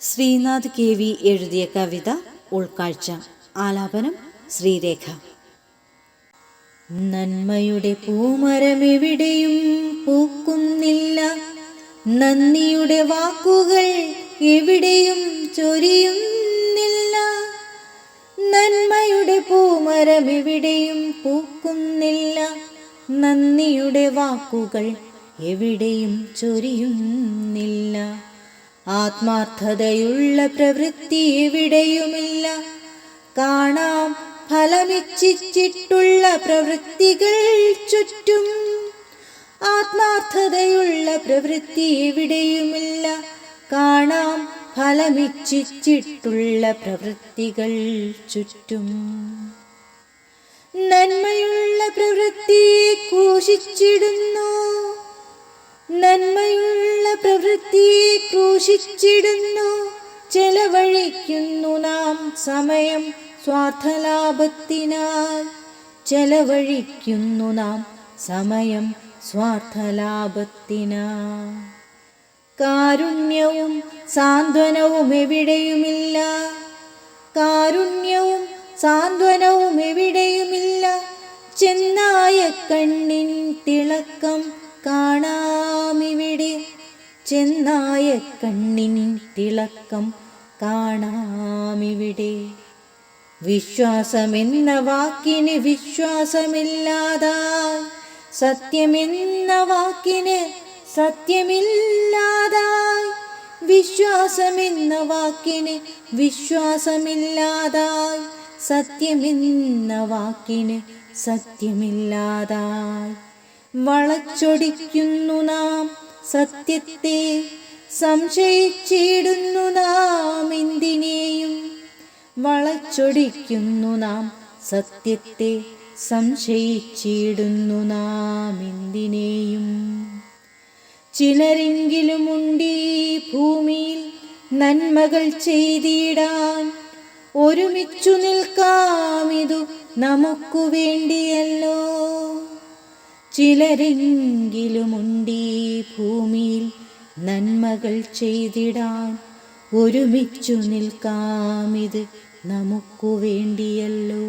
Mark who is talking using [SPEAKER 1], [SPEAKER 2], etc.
[SPEAKER 1] Sreenath K V എഴുതിയ കവിത ഉൾക്കാഴ്ച. ആലാപനം ശ്രീരേഖ. നന്മയുടെ പൂമരം എവിടെയും പൂക്കുന്നില്ല. നന്ദിയുടെ വാക്കുകൾ എവിടെയും ചൊരിയുന്നില്ല. നന്മയുടെ പൂമരം എവിടെയും പൂക്കുന്നില്ല. നന്ദിയുടെ വാക്കുകൾ എവിടെയും ചൊരിയുന്നില്ല. ആത്മാർത്ഥതയുള്ള പ്രവൃത്തി എവിടെയുമില്ല. കാണാം ഫലമിച്ഛിച്ചിട്ടുള്ള പ്രവൃത്തികൾ ചുറ്റും. ആത്മാർത്ഥതയുള്ള പ്രവൃത്തി എവിടെയുമില്ല. കാണാം ഫലമിച്ഛിച്ചിട്ടുള്ള പ്രവൃത്തികൾ ചുറ്റും. നന്മയുള്ള പ്രവൃത്തി ക്രൂശിച്ചിടുന്നു. നന്മയുള്ള പ്രവൃത്തിയെ ക്രൂശിച്ചിടുന്നു. ചെലവഴിക്കുന്നു നാം സമയം സ്വാർത്ഥലാഭത്തിനാൽ. ചെലവഴിക്കുന്നു നാം സമയം സ്വാർത്ഥലാഭത്തിനാൽ. കാരുണ്യവും സാന്ത്വനവും എവിടെയുമില്ല. കാരുണ്യവും സാന്ത്വനവും എവിടെയുമില്ല. ചെന്നായ കണ്ണിൻ തിളക്കം കാണാമിവിടെ ചെന്നായ കണ്ണിൻ തിളക്കം കാണാമിവിടെ. വിശ്വാസമെന്ന വാക്കിന് വിശ്വാസമില്ലാതായി സത്യമെന്ന വാക്കിന് സത്യമില്ലാതായി വിശ്വാസമെന്ന വാക്കിന് വിശ്വാസമില്ലാതായി സത്യമെന്ന വാക്കിന് സത്യമില്ലാതായി വളച്ചൊടിക്കുന്നു നാം സത്യത്തെ സംശയിച്ചിടുന്നു നാം എന്തിനേയും. വളച്ചൊടിക്കുന്നു നാം സത്യത്തെ സംശയിച്ചിടുന്നു നാം എന്തിനേയും. ചിലരെങ്കിലുമുണ്ടീ ഭൂമിയിൽ നന്മകൾ ചെയ്തിടാൻ. ഒരുമിച്ചു നിൽക്കാമിതു നമുക്കു വേണ്ടിയല്ലോ. ചിലരെങ്കിലുമുണ്ടീ ഭൂമിയിൽ നന്മകൾ ചെയ്തിടാൻ ഒരുമിച്ചു നിൽക്കാമിത് നമുക്കു വേണ്ടിയല്ലോ.